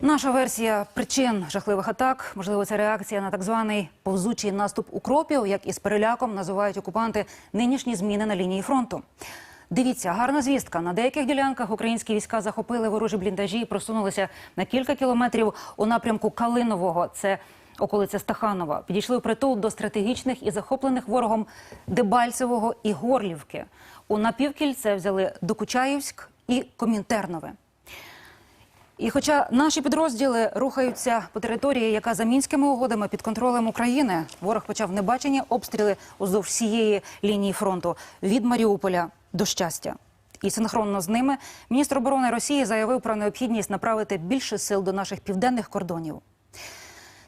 Наша версія причин жахливих атак, можливо, це реакція на так званий повзучий наступ укропів, як із переляком називають окупанти нинішні зміни на лінії фронту. Дивіться, гарна звістка. На деяких ділянках українські війська захопили ворожі бліндажі і просунулися на кілька кілометрів у напрямку Калинового. Це околиця Стаханова. Підійшли в притул до стратегічних і захоплених ворогом Дебальцевого і Горлівки. У напівкільце взяли Докучаївськ і Комінтернове. І хоча наші підрозділи рухаються по території, яка за мінськими угодами під контролем України, ворог почав небачені обстріли уздовж всієї лінії фронту від Маріуполя до щастя. І синхронно з ними міністр оборони Росії заявив про необхідність направити більше сил до наших південних кордонів.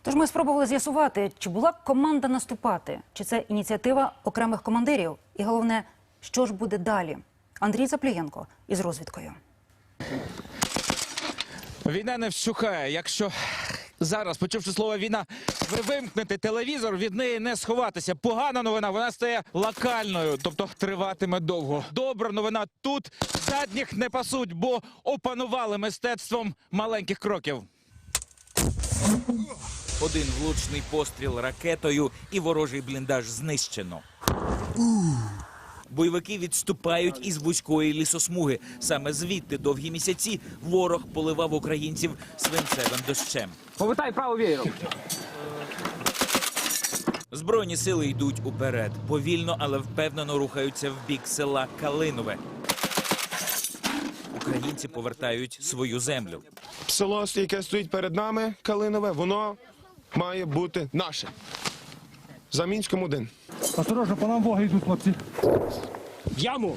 Тож ми спробували з'ясувати, чи була команда наступати, чи це ініціатива окремих командирів, і головне, що ж буде далі. Андрій Заплієнко із розвідкою. Війна не вщухає. Якщо зараз, почувши слово війна, ви вимкнете телевізор, від неї не сховатися. Погана новина, вона стає локальною, тобто триватиме довго. Добра новина тут задніх не пасуть, бо опанували мистецтвом маленьких кроків. Один влучний постріл ракетою і ворожий бліндаж знищено. Бойовики відступають із вузької лісосмуги. Саме звідти довгі місяці ворог поливав українців свинцевим дощем. Повертай праву веєром. Збройні сили йдуть уперед. Повільно, але впевнено рухаються в бік села Калинове. Українці повертають свою землю. село, яке стоїть перед нами, Калинове, воно має бути наше. За Мінськом один. Осторожно, по нам боги йдуть, хлопці. В яму.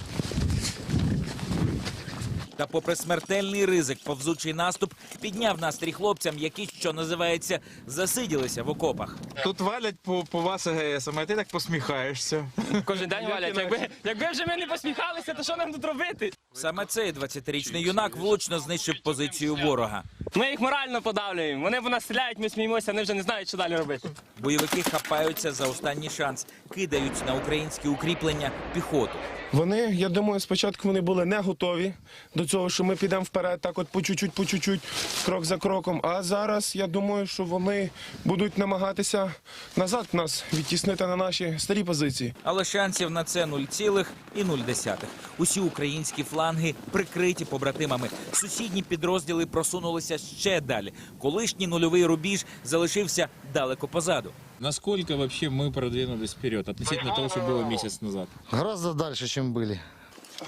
Та, попри смертельний ризик, повзучий наступ підняв настрій хлопцям, які, що називається, засиділися в окопах. Тут валять по, по вас АГС, а ти так посміхаєшся. Кожен день валять. Якби, якби вже ми не посміхалися, то що нам тут робити? Саме цей 20-річний юнак влучно знищив позицію ворога. Ми їх морально подавлюємо. Вони в нас стріляють, ми сміємося, вони вже не знають, що далі робити. Бойовики хапаються за останній шанс, кидають на українські укріплення піхоту. Вони, я думаю, спочатку вони були не готові до цього, що ми підемо вперед, так от по чуть-чуть, по чуть-чуть, крок за кроком. А зараз я думаю, що вони будуть намагатися назад нас відтіснити на наші старі позиції. Але шансів на це 0,0. Усі українські фланги прикриті побратимами. Сусідні підрозділи просунулися ще далі. Колишній нульовий рубіж залишився далеко позаду. Насколько вообще мы продвинулись вперед относительно того, что было месяц назад? Гораздо дальше, чем были.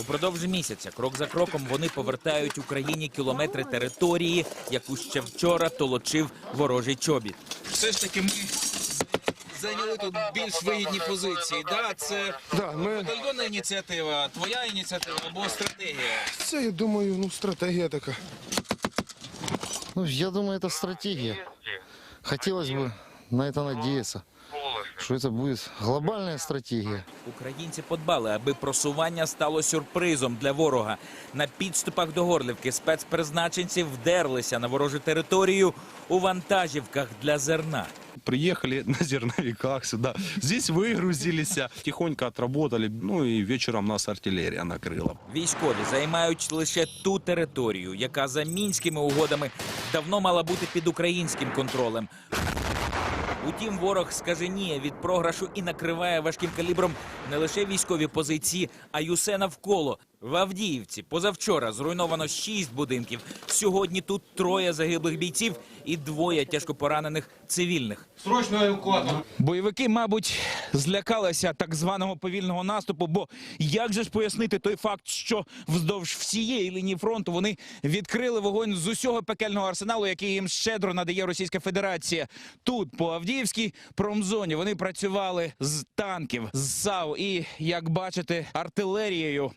Упродовж місяця, крок за кроком, вони повертають Україні кілометри території, яку ще вчора толочив ворожий чобіт. Все ж таки ми зайняли тут більш вигідні позиції. Да, це Да, ми, батальйонна ініціатива, твоя ініціатива або стратегія. це, я думаю, ну, стратегія така. Ну, я думаю, это стратегия. Хотелось бы на это надеяться, что это будет глобальная стратегия. Українці подбали, аби просування стало сюрпризом для ворога. На підступах до Горлівки спецпризначенці вдерлися на ворожу територію у вантажівках для зерна. приехали на зерновиках сюда. Здесь выгрузились, тихонько отработали. Ну и вечером нас артиллерия накрыла. Військові займають лише ту територію, яка за мінськими угодами давно мала бути під українським контролем. Утім, ворог скаженіє від програшу і накриває важким калібром не лише військові позиції, а й усе навколо. В Авдіївці позавчора зруйновано шість будинків. Сьогодні тут троє загиблих бійців і двоє тяжко поранених цивільних. Бойовики, мабуть, злякалися так званого повільного наступу. Бо як же ж пояснити той факт, що вздовж всієї лінії фронту вони відкрили вогонь з усього пекельного арсеналу, який їм щедро надає Російська Федерація. Тут по Авдіївській промзоні вони працювали з танків, з САУ і, як бачите, артилерією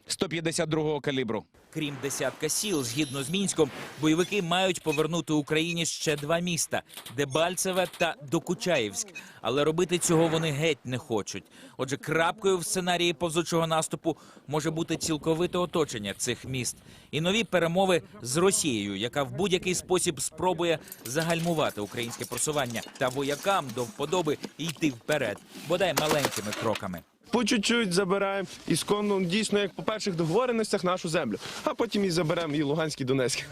152-го калібру. Крім десятка сіл, згідно з мінськом, бойовики мають повернути Україні ще два міста Дебальцеве та Докучаївськ. Але робити цього вони геть не хочуть. Отже, крапкою в сценарії повзучого наступу може бути цілковите оточення цих міст і нові перемови з Росією, яка в будь-який спосіб спробує загальмувати українське просування та воякам до вподоби йти вперед, бодай маленькими кроками. По чуть-чуть забираємо ісконно, дійсно, як по перших договореностях, нашу землю. А потім і заберемо і Луганські і Донецьк.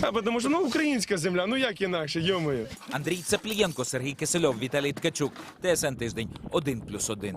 А тому що ну українська земля, ну як інакше, йомою. Андрій Цаплієнко, Сергій Кисельов, Віталій Ткачук. ТСН тиждень 1+,1.